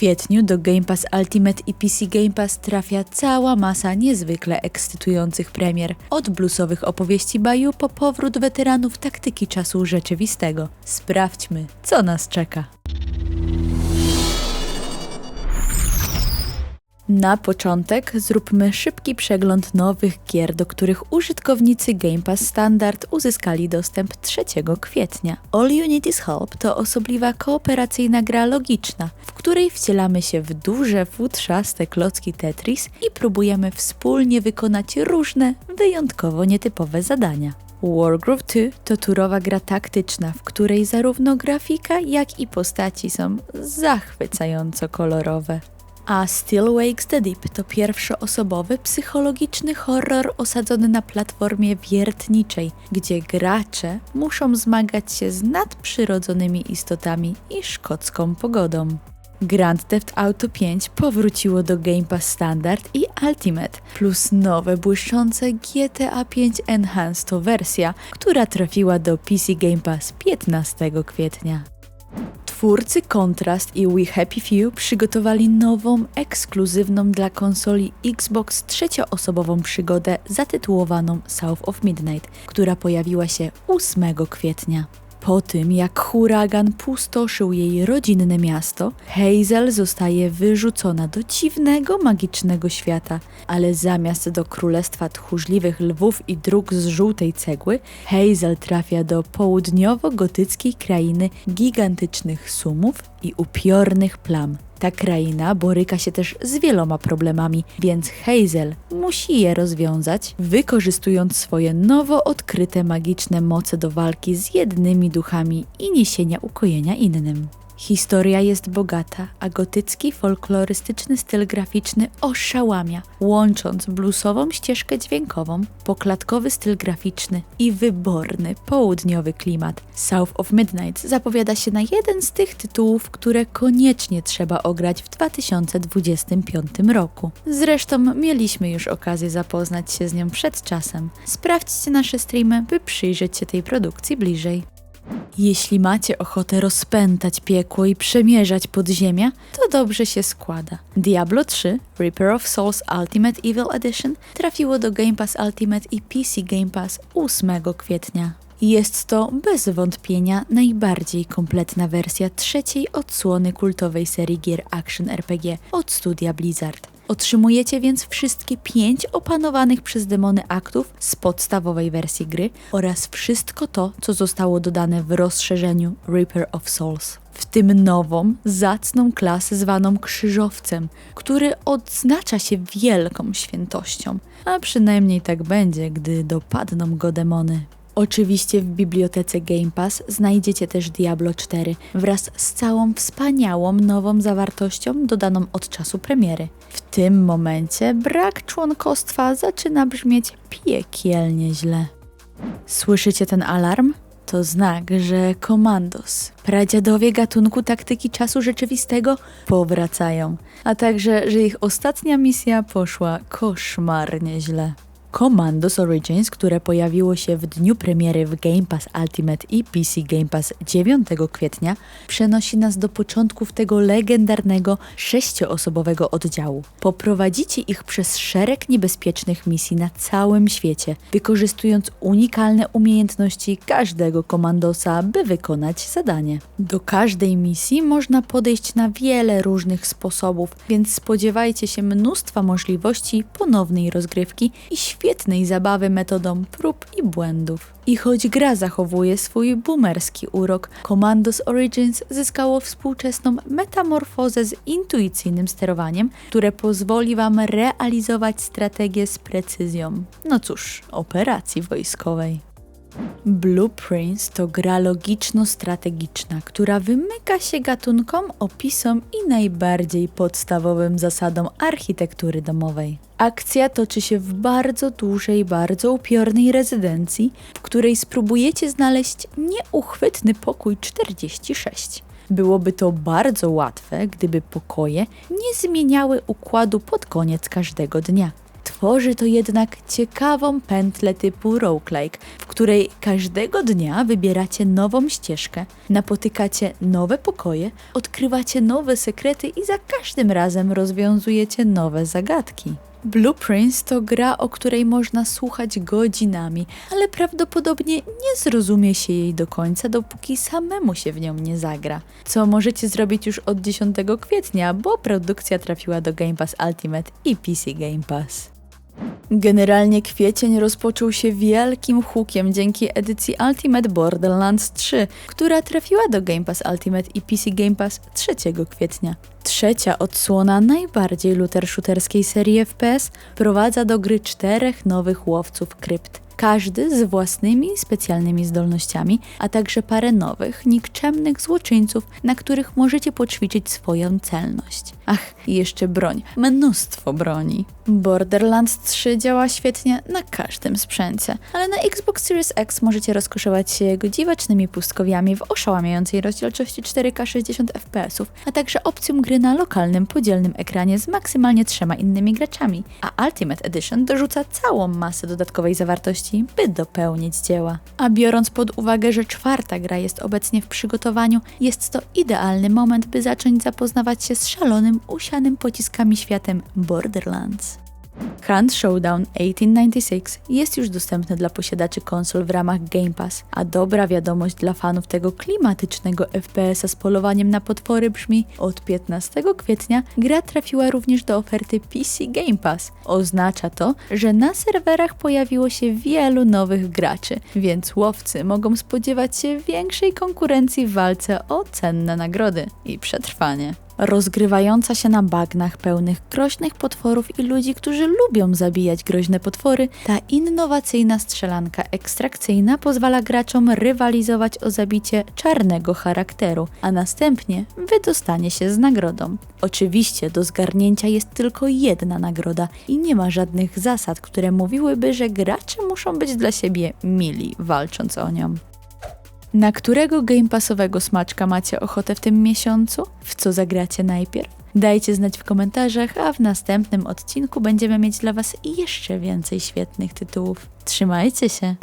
kwietniu do Game Pass Ultimate i PC Game Pass trafia cała masa niezwykle ekscytujących premier. Od bluesowych opowieści Baju po powrót weteranów taktyki czasu rzeczywistego. Sprawdźmy, co nas czeka. Na początek zróbmy szybki przegląd nowych gier, do których użytkownicy Game Pass Standard uzyskali dostęp 3 kwietnia. All Unity's Help to osobliwa kooperacyjna gra logiczna, w której wcielamy się w duże, futrzaste klocki Tetris i próbujemy wspólnie wykonać różne, wyjątkowo nietypowe zadania. Wargroove 2 to turowa gra taktyczna, w której zarówno grafika, jak i postaci są zachwycająco kolorowe. A Still Wakes the Deep to pierwszoosobowy psychologiczny horror osadzony na platformie wiertniczej, gdzie gracze muszą zmagać się z nadprzyrodzonymi istotami i szkocką pogodą. Grand Theft Auto 5 powróciło do Game Pass Standard i Ultimate, plus nowe błyszczące GTA 5 Enhanced wersja, która trafiła do PC Game Pass 15 kwietnia. Twórcy Contrast i We Happy Few przygotowali nową, ekskluzywną dla konsoli Xbox trzecioosobową przygodę zatytułowaną South of Midnight, która pojawiła się 8 kwietnia. Po tym, jak huragan pustoszył jej rodzinne miasto, Hazel zostaje wyrzucona do dziwnego, magicznego świata, ale zamiast do królestwa tchórzliwych lwów i dróg z żółtej cegły, Hazel trafia do południowo-gotyckiej krainy gigantycznych sumów i upiornych plam. Ta kraina boryka się też z wieloma problemami, więc Hazel musi je rozwiązać, wykorzystując swoje nowo odkryte magiczne moce do walki z jednymi duchami i niesienia ukojenia innym. Historia jest bogata, a gotycki folklorystyczny styl graficzny oszałamia, łącząc bluesową ścieżkę dźwiękową, poklatkowy styl graficzny i wyborny południowy klimat. South of Midnight zapowiada się na jeden z tych tytułów, które koniecznie trzeba ograć w 2025 roku. Zresztą mieliśmy już okazję zapoznać się z nią przed czasem. Sprawdźcie nasze streamy, by przyjrzeć się tej produkcji bliżej. Jeśli macie ochotę rozpętać piekło i przemierzać podziemia, to dobrze się składa. Diablo 3 Reaper of Souls Ultimate Evil Edition trafiło do Game Pass Ultimate i PC Game Pass 8 kwietnia. Jest to bez wątpienia najbardziej kompletna wersja trzeciej odsłony kultowej serii gier Action RPG od studia Blizzard. Otrzymujecie więc wszystkie pięć opanowanych przez demony aktów z podstawowej wersji gry oraz wszystko to, co zostało dodane w rozszerzeniu Reaper of Souls. W tym nową, zacną klasę zwaną krzyżowcem, który odznacza się wielką świętością, a przynajmniej tak będzie, gdy dopadną go demony. Oczywiście w bibliotece Game Pass znajdziecie też Diablo 4 wraz z całą wspaniałą nową zawartością dodaną od czasu premiery. W tym momencie brak członkostwa zaczyna brzmieć piekielnie źle. Słyszycie ten alarm? To znak, że komandos, pradziadowie gatunku taktyki czasu rzeczywistego powracają, a także, że ich ostatnia misja poszła koszmarnie źle. Commandos Origins, które pojawiło się w dniu premiery w Game Pass Ultimate i PC Game Pass 9 kwietnia, przenosi nas do początków tego legendarnego sześcioosobowego oddziału. Poprowadzicie ich przez szereg niebezpiecznych misji na całym świecie, wykorzystując unikalne umiejętności każdego komandosa, by wykonać zadanie. Do każdej misji można podejść na wiele różnych sposobów, więc spodziewajcie się mnóstwa możliwości ponownej rozgrywki i świetnej zabawy metodą prób i błędów. I choć gra zachowuje swój boomerski urok, Commandos Origins zyskało współczesną metamorfozę z intuicyjnym sterowaniem, które pozwoli Wam realizować strategię z precyzją. No cóż, operacji wojskowej. Blueprints to gra logiczno-strategiczna, która wymyka się gatunkom, opisom i najbardziej podstawowym zasadom architektury domowej. Akcja toczy się w bardzo dużej, bardzo upiornej rezydencji, w której spróbujecie znaleźć nieuchwytny pokój 46. Byłoby to bardzo łatwe, gdyby pokoje nie zmieniały układu pod koniec każdego dnia. Tworzy to jednak ciekawą pętlę typu roguelike, w której każdego dnia wybieracie nową ścieżkę, napotykacie nowe pokoje, odkrywacie nowe sekrety i za każdym razem rozwiązujecie nowe zagadki. Blueprints to gra, o której można słuchać godzinami, ale prawdopodobnie nie zrozumie się jej do końca, dopóki samemu się w nią nie zagra. Co możecie zrobić już od 10 kwietnia, bo produkcja trafiła do Game Pass Ultimate i PC Game Pass. Generalnie kwiecień rozpoczął się wielkim hukiem dzięki edycji Ultimate Borderlands 3, która trafiła do Game Pass Ultimate i PC Game Pass 3 kwietnia. Trzecia odsłona najbardziej looter-shooterskiej serii FPS prowadza do gry czterech nowych łowców krypt. Każdy z własnymi specjalnymi zdolnościami, a także parę nowych, nikczemnych złoczyńców, na których możecie poćwiczyć swoją celność. Ach, i jeszcze broń. Mnóstwo broni. Borderlands 3 działa świetnie na każdym sprzęcie, ale na Xbox Series X możecie rozkoszować się jego dziwacznymi pustkowiami w oszałamiającej rozdzielczości 4K 60 FPS, a także opcją gry na lokalnym, podzielnym ekranie z maksymalnie trzema innymi graczami, a Ultimate Edition dorzuca całą masę dodatkowej zawartości, by dopełnić dzieła. A biorąc pod uwagę, że czwarta gra jest obecnie w przygotowaniu, jest to idealny moment, by zacząć zapoznawać się z szalonym, usianym pociskami światem Borderlands. Hunt Showdown 1896 jest już dostępny dla posiadaczy konsol w ramach Game Pass, a dobra wiadomość dla fanów tego klimatycznego FPS-a z polowaniem na potwory brzmi od 15 kwietnia gra trafiła również do oferty PC Game Pass. Oznacza to, że na serwerach pojawiło się wielu nowych graczy, więc łowcy mogą spodziewać się większej konkurencji w walce o cenne nagrody i przetrwanie rozgrywająca się na bagnach pełnych groźnych potworów i ludzi, którzy lubią zabijać groźne potwory, ta innowacyjna strzelanka ekstrakcyjna pozwala graczom rywalizować o zabicie czarnego charakteru, a następnie wydostanie się z nagrodą. Oczywiście do zgarnięcia jest tylko jedna nagroda i nie ma żadnych zasad, które mówiłyby, że gracze muszą być dla siebie mili, walcząc o nią. Na którego Game Passowego smaczka macie ochotę w tym miesiącu? W co zagracie najpierw? Dajcie znać w komentarzach, a w następnym odcinku będziemy mieć dla Was jeszcze więcej świetnych tytułów. Trzymajcie się!